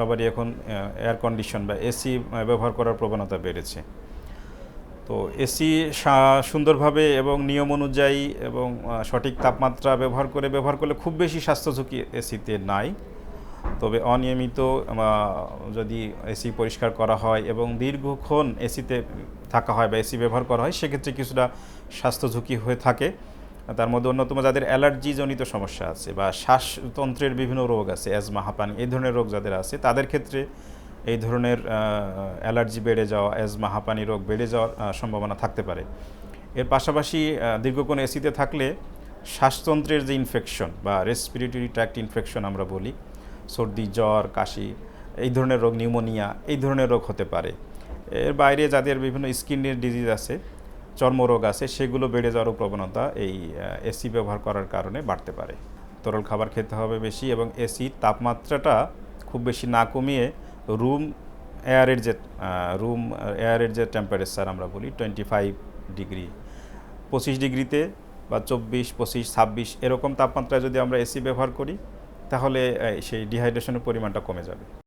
সবারই এখন air condition বা এসি ব্যবহার করার প্রবণতা বেড়েছে। তো এসি সুন্দরভাবে এবং নিয়ম অনুযায়ী এবং সঠিক তাপমাত্রা ব্যবহার করে, ব্যবহার করলে খুব বেশি স্বাস্থ্য ঝুঁকি এসিতে নাই। তবে অনিয়মিত যদি এসি পরিষ্কার করা হয় এবং দীর্ঘক্ষণ এসিতে থাকা হয় বা এসি ব্যবহার করা হয়, সেক্ষেত্রে কিছুটা স্বাস্থ্য ঝুঁকি হয়ে থাকে। তার মধ্যে অন্যতম যাদের অ্যালার্জিজনিত সমস্যা আছে বা শ্বাসতন্ত্রের বিভিন্ন রোগ আছে, অ্যাজমা, হাঁপানি, এই ধরনের রোগ যাদের আছে, তাদের ক্ষেত্রে এই ধরনের অ্যালার্জি বেড়ে যাওয়া, অ্যাজমা, হাঁপানি রোগ বেড়ে যাওয়ার সম্ভাবনা থাকতে পারে। এর পাশাপাশি দীর্ঘক্ষণ এসিতে থাকলে শ্বাসতন্ত্রের যে ইনফেকশন বা রেসপিরেটরি ট্র্যাক্ট ইনফেকশন আমরা বলি, সর্দি, জ্বর, কাশি, এই ধরনের রোগ, নিউমোনিয়া, এই ধরনের রোগ হতে পারে। এর বাইরে যাদের বিভিন্ন স্কিনের ডিজিজ আছে চর্মরোগ আছে, সেগুলো বেড়ে যাওয়ার প্রবণতা এই এসি ব্যবহার করার কারণে বাড়তে পারে। তরল খাবার খেতে হবে বেশি এবং এসির তাপমাত্রাটা খুব বেশি না কমিয়ে রুম এয়ারের যে রুম এয়ারের যে টেম্পারেচার আমরা বলি টোয়েন্টি ফাইভ ডিগ্রি পঁচিশ ডিগ্রিতে বা চব্বিশ, পঁচিশ, ছাব্বিশ এরকম তাপমাত্রায় যদি আমরা এসি ব্যবহার করি, তাহলে সেই ডিহাইড্রেশনের পরিমাণটা কমে যাবে।